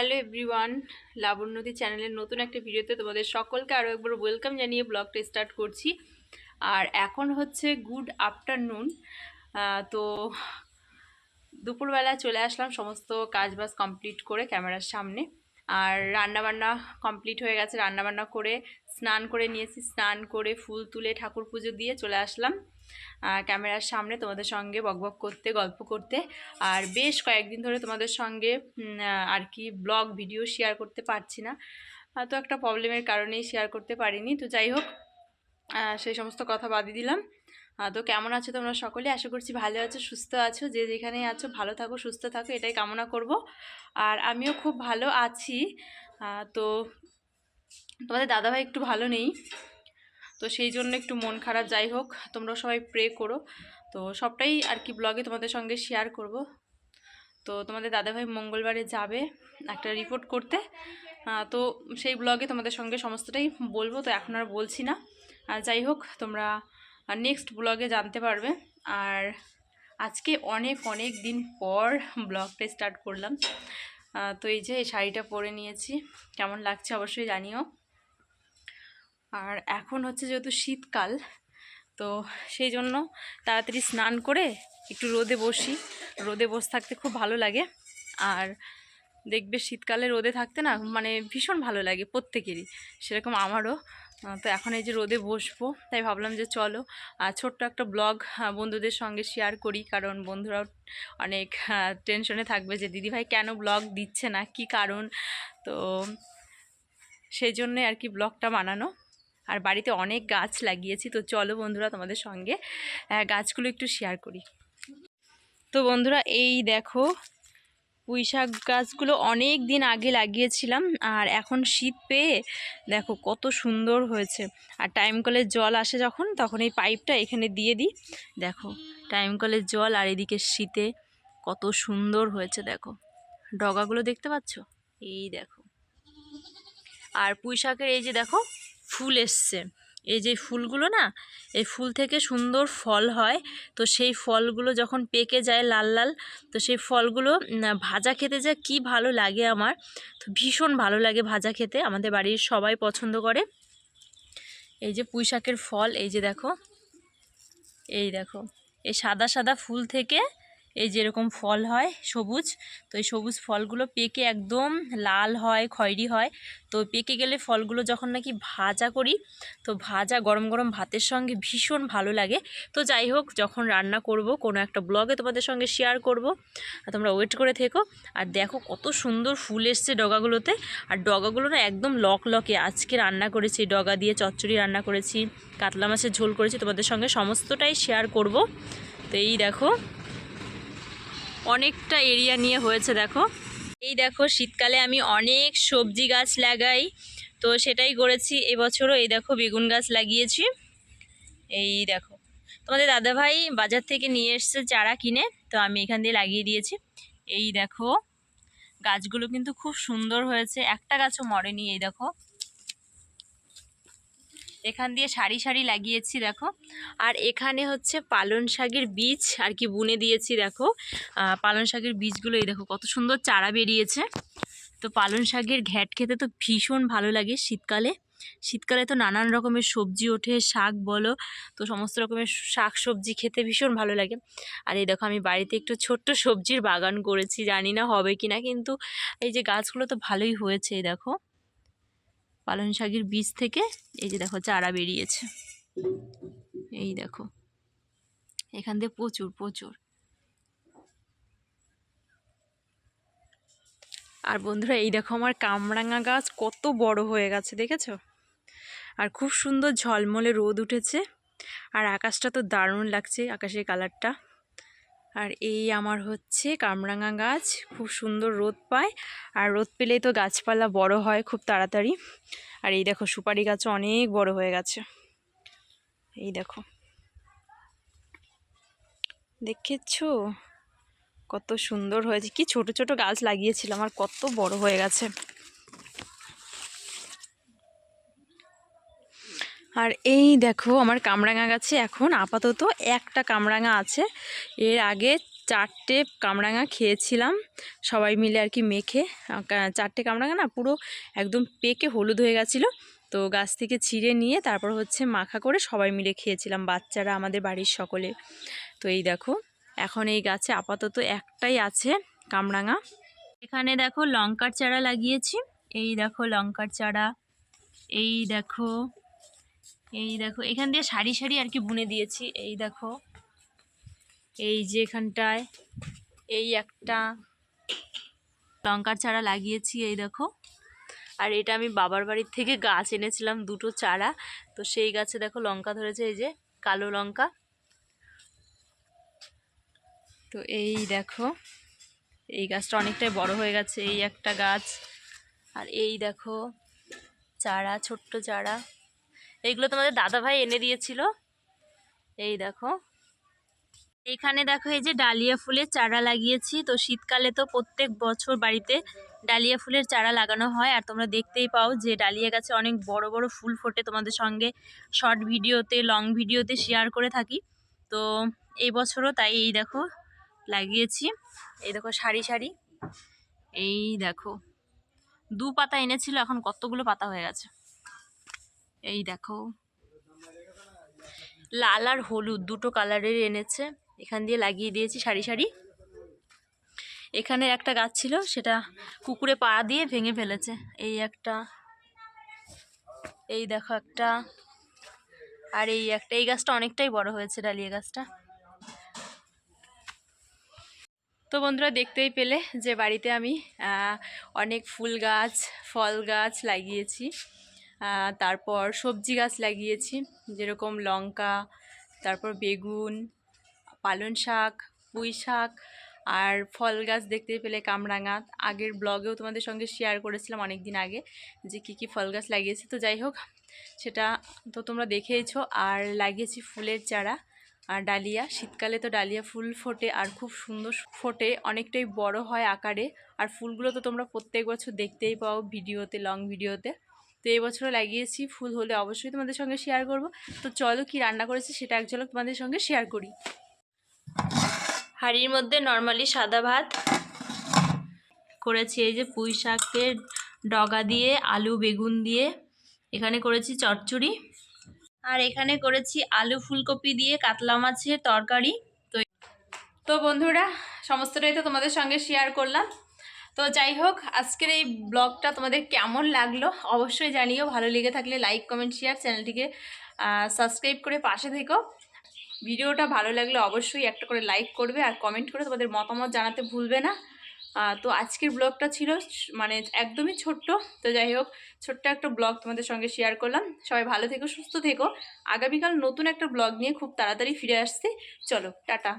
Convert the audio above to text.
Hello everyone লাবণ্যদী চ্যানেলের নতুন একটা ভিডিওতে তোমাদের সকলকে আরও একবার ওয়েলকাম জানিয়ে ব্লগটা স্টার্ট করছি। আর এখন হচ্ছে গুড আফটারনুন তো দুপুরবেলা চলে আসলাম, সমস্ত কাজবাজ কমপ্লিট করে ক্যামেরার সামনে। আর রান্নাবান্না কমপ্লিট হয়ে গেছে। রান্নাবান্না করে, স্নান করে নিয়েছি। স্নান করে ফুল তুলে ঠাকুর পুজো দিয়ে চলে আসলাম। ক্যামেরার সামনে তোমাদের সঙ্গে বকবক করতে, গল্প করতে। আর বেশ কয়েকদিন ধরে তোমাদের সঙ্গে আর কি ব্লগ, ভিডিও শেয়ার করতে পারছি না। তো একটা প্রবলেমের কারণেই শেয়ার করতে পারিনি। তো যাই হোক সেই সমস্ত কথা বাদই দিলাম। তো কেমন আছো তোমরা সকলে? আশা করছি ভালো আছো, সুস্থ আছো, যে যেখানেই আছো ভালো থাকো, সুস্থ থাকো, এটাই কামনা করব। আর আমিও খুব ভালো আছি। তো তোমাদের দাদাভাই একটু ভালো নেই, তো সেই জন্য একটু মন খারাপ। যাই হোক তোমরা সবাই প্রে করো। তো সবটাই আর কি ব্লগে তোমাদের সঙ্গে শেয়ার করব। তো তোমাদের দাদাভাই মঙ্গলবারে যাবে একটা রিপোর্ট করতে। তো সেই ব্লগে তোমাদের সঙ্গে সমস্তটাই বলব, তো এখন আর বলছি না। আর যাই হোক, তোমরা নেক্সট ব্লগে জানতে পারবে। আর আজকে অনেক অনেক দিন পর ব্লগটা স্টার্ট করলাম। তো এই যে শাড়িটা পরে নিয়েছি। কেমন লাগছে অবশ্যই জানিও। আর এখন হচ্ছে যেহেতু শীতকাল, তো সেই জন্য তাড়াতাড়ি স্নান করে একটু রোদে বসি। রোদে বসে থাকতে খুব ভালো লাগে। আর দেখবে শীতকালে রোদে থাকতে না মানে ভীষণ ভালো লাগে প্রত্যেকেরই। সেরকম আমারও। তো এখন এই যে রোদে বসবো, তাই ভাবলাম যে চলো ছোট্ট একটা ব্লগ বন্ধুদের সঙ্গে শেয়ার করি, কারণ বন্ধুরাও অনেক টেনশনে থাকবে যে দিদিভাই কেন ব্লগ দিচ্ছে না, কি কারণ? তো সেই জন্যে আর কি ব্লগটা বানানো। আর বাড়িতে অনেক গাছ লাগিয়েছি, তো চলো বন্ধুরা তোমাদের সঙ্গে গাছগুলো একটু শেয়ার করি। তো বন্ধুরা, এই দেখো পুঁই শাক গাছগুলো অনেক দিন আগে লাগিয়েছিলাম আর এখন শীত পেয়ে দেখো কত সুন্দর হয়েছে। আর টাইম কলের জল আসে যখন, তখন এই পাইপটা এখানে দিয়ে দিই। দেখো টাইম কলের জল আর এদিকে শীতে কত সুন্দর হয়েছে, দেখো। ডগাগুলো দেখতে পাচ্ছ? এই দেখো। আর পুঁই শাকের এই যে দেখো, ফুল এসছে। এই যে ফুলগুলো না, এই ফুল থেকে সুন্দর ফল হয়। তো সেই ফলগুলো যখন পেকে যায় লাল লাল, তো সেই ফলগুলো ভাজা খেতে যা কি ভালো লাগে আমার। তো ভীষণ ভালো লাগে ভাজা খেতে, আমাদের বাড়ির সবাই পছন্দ করে। এই যে পুঁই শাকের ফল, এই যে দেখো, এই দেখো, এই সাদা সাদা ফুল থেকে এই যেরকম ফল হয় সবুজ, তো এই সবুজ ফলগুলো পেকে একদম লাল হয়, খয়েরি হয়। তো পেকে গেলে ফলগুলো যখন নাকি ভাজা করি, তো ভাজা গরম গরম ভাতের সঙ্গে ভীষণ ভালো লাগে। তো যাই হোক, যখন রান্না করব, কোনো একটা ব্লগে তোমাদের সঙ্গে শেয়ার করব। আর তোমরা ওয়েট করে থেকো। আর দেখো কত সুন্দর ফুল এসছে ডগাগুলোতে। আর ডগাগুলো না একদম লক লকে আজকে রান্না করেছি, ডগা দিয়ে চচ্চড়ি রান্না করেছি, কাতলা মাছের ঝোল করেছি, তোমাদের সঙ্গে সমস্তটাই শেয়ার করব। তো এই দেখো। অনেকটা এরিয়া নিয়ে হয়েছে, দেখো। এই দেখো, শীতকালে আমি অনেক সবজি গাছ লাগাই। তো সেটাই করেছি এবছরও। এই দেখো, বেগুন গাছ লাগিয়েছি। এই দেখো, তোমাদের দাদাভাই বাজার থেকে নিয়ে এসছে চারা কিনে, তো আমি এখান দিয়ে লাগিয়ে দিয়েছি। এই দেখো, গাছগুলো কিন্তু খুব সুন্দর হয়েছে। একটা গাছও মরেনি, এই দেখো। এখান দিয়ে সারি সারি লাগিয়েছি, দেখো। আর এখানে হচ্ছে পালন শাকের বীজ আর কি বুনে দিয়েছি, দেখো। পালন শাকের বীজগুলো, এই দেখো কত সুন্দর চারা বেরিয়েছে। তো পালন শাকের ঘ্যাট খেতে তো ভীষণ ভালো লাগে শীতকালে। শীতকালে তো নানান রকমের সবজি ওঠে, শাক বলো, তো সমস্ত রকমের শাক সবজি খেতে ভীষণ ভালো লাগে। আর এই দেখো আমি বাড়িতে একটু ছোট্ট সবজির বাগান করেছি, জানি না হবে কি না কিন্তু এই যে গাছগুলো তো ভালোই হয়েছে, এই দেখো। পালং শাকের বীজ থেকে এই যে দেখো চারা বেরিয়েছে। এই দেখো, এখান দিয়ে প্রচুর প্রচুর। আর বন্ধুরা, এই দেখো আমার কামরাঙা গাছ কত বড় হয়ে গেছে, দেখেছ? আর খুব সুন্দর ঝলমলে রোদ উঠেছে, আর আকাশটা তো দারুণ লাগছে, আকাশের কালারটা। আর এই আমার হচ্ছে কামরাঙা গাছ। খুব সুন্দর রোদ পায়। আর রোদ পেলেই তো গাছপালা বড় হয় খুব তাড়াতাড়ি। আর এই দেখো সুপারি গাছও অনেক বড় হয়ে গেছে। এই দেখো। দেখেছ? কত সুন্দর হয়েছে। কি ছোট ছোট গাছ লাগিয়েছিলাম। আর কত বড় হয়ে গেছে। আর এই দেখো, আমার কামরাঙা গাছে এখন আপাতত একটা কামরাঙা আছে। এর আগে চারটে কামরাঙা খেয়েছিলাম, সবাই মিলে আর কি মেখে। চারটে কামরাঙা না পুরো একদম পেকে হলুদ হয়ে গেছিল। তো গাছ থেকে ছিঁড়ে নিয়ে তারপর হচ্ছে মাখা করে সবাই মিলে খেয়েছিলাম, বাচ্চারা, আমাদের বাড়ির সকলে। তো এই দেখো, এখন এই গাছে আপাতত একটাই আছে কামরাঙা। এখানে দেখো লঙ্কার চারা লাগিয়েছি। এই দেখো লঙ্কার চারা। এই দেখো এই দেখো, এখান দিয়ে সারি সারি আর কি বুনে দিয়েছি। এই দেখো, এই যে এখানটায়, এই একটা লঙ্কার চারা লাগিয়েছি, এই দেখো। আর এটা আমি বাবার বাড়ির থেকে গাছ এনেছিলাম, দুটো চারা। তো সেই গাছে দেখো লঙ্কা ধরেছে, এই যে কালো লঙ্কা। তো এই দেখো, এই গাছটা অনেকটাই বড় হয়ে গেছে, এই একটা গাছ। আর এই দেখো, চারা, ছোট্ট চারা। এইগুলো তোমাদের দাদা ভাই এনে দিয়েছিল। এই দেখো। এইখানে দেখো, এই যে ডালিয়া ফুলের চারা লাগিয়েছি। তো শীতকালে তো প্রত্যেক বছর বাড়িতে ডালিয়া ফুলের চারা লাগানো হয়। আর তোমরা দেখতেই পাও যে ডালিয়া গাছে অনেক বড় বড় ফুল ফোটে তোমাদের সঙ্গে। শর্ট ভিডিওতে, লং ভিডিওতে শেয়ার করে থাকি। তো এই বছরও তাই এই দেখো লাগিয়েছি। এই দেখো সারি সারি। এই দেখো। দু পাতা এনেছিল, এখন কতগুলো পাতা হয়ে গেছে? এই দেখো। লাল আর হলুদ দুটো কালারের এনেছে। এখান দিয়ে লাগিয়ে দিয়েছি সারি সারি। এখানে একটা গাছ ছিল, সেটা কুকুরে পা দিয়ে ভেঙে ফেলেছে। এই একটা, এই দেখো একটা, আর এই একটা। এই গাছটা অনেকটাই বড় হয়েছে ডালিয়া গাছটা। তো বন্ধুরা, দেখতেই পেলে যে বাড়িতে আমি অনেক ফুল গাছ, ফল গাছ লাগিয়েছি। তারপর সবজি গাছ লাগিয়েছি, যেরকম লঙ্কা, তারপর বেগুন, পালং শাক, পুঁই শাক আর ফল গাছ দেখতে পেলে কামরাঙা। আগের ব্লগেও তোমাদের সঙ্গে শেয়ার করেছিলাম অনেক দিন আগে যে কী কী ফল গাছ লাগিয়েছি। তো যাই হোক, সেটা তো তোমরা দেখেইছো। আর লাগিয়েছি ফুলের চারা আর ডালিয়া। শীতকালে তো ডালিয়া ফুল ফোটে আর খুব সুন্দর ফোটে, অনেকটাই বড় হয় আকারে। আর ফুলগুলো তো তোমরা প্রত্যেক বছর দেখতেই পাও ভিডিওতে লং ভিডিওতে তো এই বছরও লাগিয়েছি, ফুল হলে অবশ্যই তোমাদের সঙ্গে শেয়ার করব। তো চলো কি রান্না করেছি সেটা এক ঝলক তোমাদের সঙ্গে শেয়ার করি। হাঁড়ির মধ্যে নর্মালি সাদা ভাত করেছি, এই যে পুঁই শাকের ডগা দিয়ে, আলু বেগুন দিয়ে, এখানে করেছি চচ্চড়ি। আর এখানে করেছি আলু ফুলকপি দিয়ে কাতলা মাছের তরকারি। তো তো বন্ধুরা, সমস্তটাই তো তোমাদের সঙ্গে শেয়ার করলাম। তো যাই হোক, আজকের এই ব্লগটা তোমাদের কেমন লাগল অবশ্যই জানিও। ভালো লেগে থাকলে লাইক কমেন্ট শেয়ার চ্যানেলটিকে সাবস্ক্রাইব করে পাশে থেকো। ভিডিওটা ভালো লাগলে অবশ্যই একটা করে লাইক করবে আর কমেন্ট করে তোমাদের মতামত জানাতে ভুলবে না। তো আজকের ব্লগটা ছিল মানে একদমই ছোট্ট। তো যাই হোক, ছোট্ট একটা ব্লগ তোমাদের সঙ্গে শেয়ার করলাম। সবাই ভালো থেকো, সুস্থ থেকো। আগামীকাল নতুন একটা ব্লগ নিয়ে খুব তাড়াতাড়ি ফিরে আসছি। চলো, টাটা।